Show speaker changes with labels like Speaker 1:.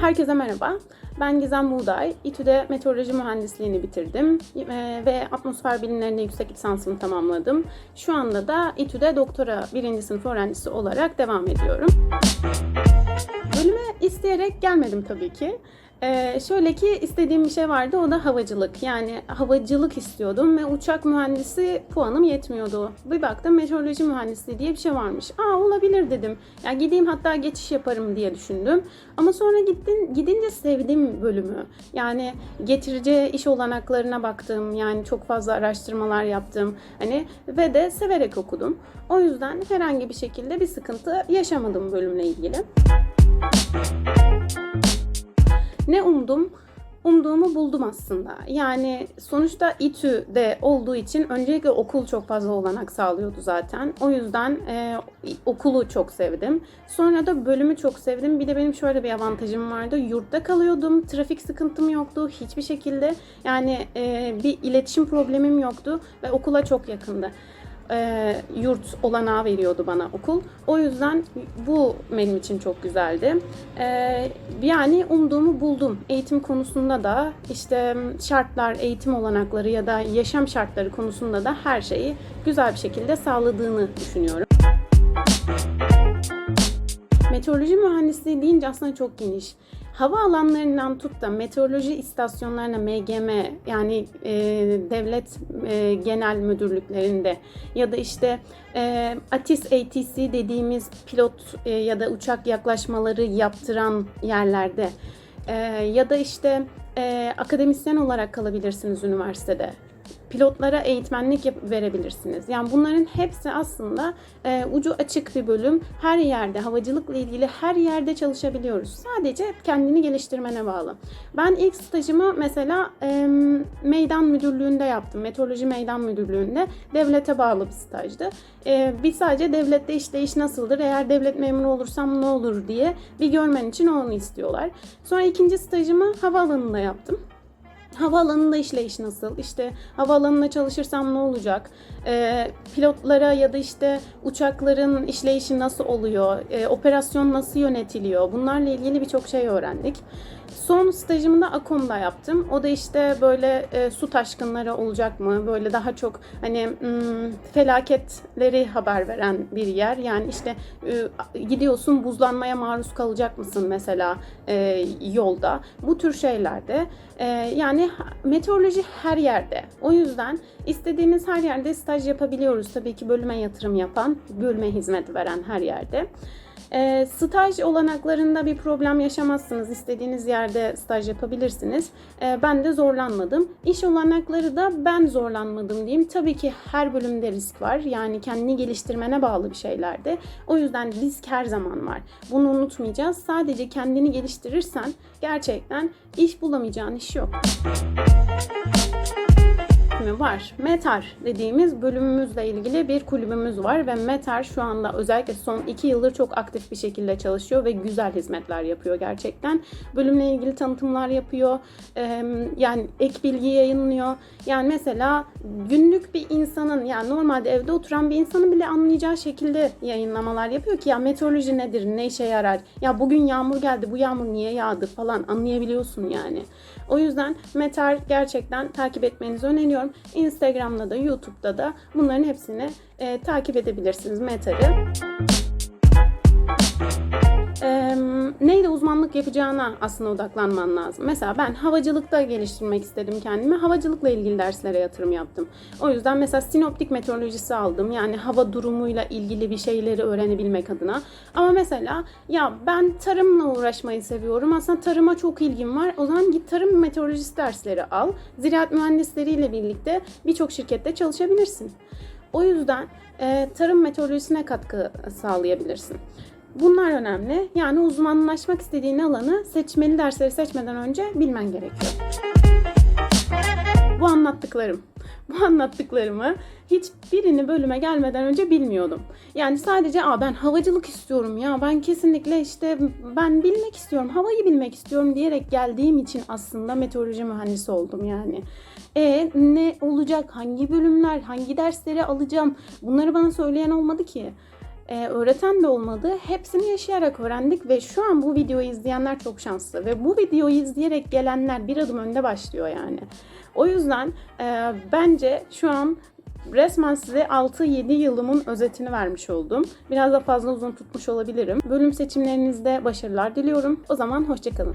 Speaker 1: Herkese merhaba. Ben Gizem Buğday. İTÜ'de meteoroloji mühendisliğini bitirdim Eee, ve atmosfer bilimlerinde yüksek lisansımı tamamladım. Şu anda da İTÜ'de doktora birinci sınıf öğrencisi olarak devam ediyorum. Bölüme isteyerek gelmedim tabii ki. Ee, şöyle ki istediğim bir şey vardı o da havacılık. Yani havacılık istiyordum ve uçak mühendisi puanım yetmiyordu. Bir baktım meteoroloji mühendisliği diye bir şey varmış. Aa olabilir dedim. Ya gideyim hatta geçiş yaparım diye düşündüm. Ama sonra gittin gidince sevdim bölümü. Yani getireceği iş olanaklarına baktım. Yani çok fazla araştırmalar yaptım. Hani ve de severek okudum. O yüzden herhangi bir şekilde bir sıkıntı yaşamadım bölümle ilgili. Ne umdum? Umduğumu buldum aslında. Yani sonuçta İTÜ'de olduğu için öncelikle okul çok fazla olanak sağlıyordu zaten. O yüzden e, okulu çok sevdim. Sonra da bölümü çok sevdim. Bir de benim şöyle bir avantajım vardı. Yurtta kalıyordum. Trafik sıkıntım yoktu hiçbir şekilde. Yani e, bir iletişim problemim yoktu ve okula çok yakındı e, yurt olanağı veriyordu bana okul. O yüzden bu benim için çok güzeldi. E, yani umduğumu buldum. Eğitim konusunda da işte şartlar, eğitim olanakları ya da yaşam şartları konusunda da her şeyi güzel bir şekilde sağladığını düşünüyorum. Meteoroloji mühendisliği deyince aslında çok geniş. Hava alanlarından tut da meteoroloji istasyonlarına MGM yani e, devlet e, genel müdürlüklerinde ya da işte e, ATIS ATC dediğimiz pilot e, ya da uçak yaklaşmaları yaptıran yerlerde e, ya da işte e, akademisyen olarak kalabilirsiniz üniversitede pilotlara eğitmenlik verebilirsiniz. Yani bunların hepsi aslında e, ucu açık bir bölüm. Her yerde havacılıkla ilgili her yerde çalışabiliyoruz. Sadece kendini geliştirmene bağlı. Ben ilk stajımı mesela e, meydan müdürlüğünde yaptım. Meteoroloji meydan müdürlüğünde devlete bağlı bir stajdı. E, bir sadece devlette işleyiş nasıldır? Eğer devlet memuru olursam ne olur diye bir görmen için onu istiyorlar. Sonra ikinci stajımı havaalanında yaptım. Havaalanında işleyiş nasıl? İşte havaalanında çalışırsam ne olacak? Ee, pilotlara ya da işte uçakların işleyişi nasıl oluyor? Ee, operasyon nasıl yönetiliyor? Bunlarla ilgili birçok şey öğrendik. Son stajımı da Akom'da yaptım. O da işte böyle e, su taşkınları olacak mı? Böyle daha çok hani hmm, felaketleri haber veren bir yer. Yani işte e, gidiyorsun buzlanmaya maruz kalacak mısın mesela e, yolda? Bu tür şeylerde. E, yani meteoroloji her yerde. O yüzden istediğimiz her yerde staj yapabiliyoruz. Tabii ki bölüme yatırım yapan, bölüme hizmet veren her yerde. E, staj olanaklarında bir problem yaşamazsınız. İstediğiniz yerde staj yapabilirsiniz. E, ben de zorlanmadım. İş olanakları da ben zorlanmadım diyeyim. Tabii ki her bölümde risk var. Yani kendini geliştirmene bağlı bir şeylerde. O yüzden risk her zaman var. Bunu unutmayacağız. Sadece kendini geliştirirsen gerçekten iş bulamayacağın iş yok mi var? Metar dediğimiz bölümümüzle ilgili bir kulübümüz var ve Metar şu anda özellikle son iki yıldır çok aktif bir şekilde çalışıyor ve güzel hizmetler yapıyor gerçekten. Bölümle ilgili tanıtımlar yapıyor. Yani ek bilgi yayınlıyor. Yani mesela günlük bir insanın yani normalde evde oturan bir insanın bile anlayacağı şekilde yayınlamalar yapıyor ki ya meteoroloji nedir, ne işe yarar? Ya bugün yağmur geldi, bu yağmur niye yağdı falan anlayabiliyorsun yani. O yüzden Metar gerçekten takip etmenizi öneriyorum. Instagram'da da YouTube'da da bunların hepsini e, takip edebilirsiniz Metar'ı. Neyle uzmanlık yapacağına aslında odaklanman lazım. Mesela ben havacılıkta geliştirmek istedim kendimi. Havacılıkla ilgili derslere yatırım yaptım. O yüzden mesela sinoptik meteorolojisi aldım. Yani hava durumuyla ilgili bir şeyleri öğrenebilmek adına. Ama mesela ya ben tarımla uğraşmayı seviyorum. Aslında tarıma çok ilgim var. O zaman git tarım meteorolojisi dersleri al. Ziraat mühendisleriyle birlikte birçok şirkette çalışabilirsin. O yüzden e, tarım meteorolojisine katkı sağlayabilirsin. Bunlar önemli. Yani uzmanlaşmak istediğin alanı seçmeli dersleri seçmeden önce bilmen gerekiyor. Bu anlattıklarım. Bu anlattıklarımı hiçbirini bölüme gelmeden önce bilmiyordum. Yani sadece Aa, ben havacılık istiyorum ya ben kesinlikle işte ben bilmek istiyorum havayı bilmek istiyorum diyerek geldiğim için aslında meteoroloji mühendisi oldum yani. E ne olacak hangi bölümler hangi dersleri alacağım bunları bana söyleyen olmadı ki. E, öğreten de olmadı. Hepsini yaşayarak öğrendik ve şu an bu videoyu izleyenler çok şanslı ve bu videoyu izleyerek gelenler bir adım önde başlıyor yani. O yüzden e, bence şu an resmen size 6-7 yılımın özetini vermiş oldum. Biraz da fazla uzun tutmuş olabilirim. Bölüm seçimlerinizde başarılar diliyorum. O zaman hoşçakalın.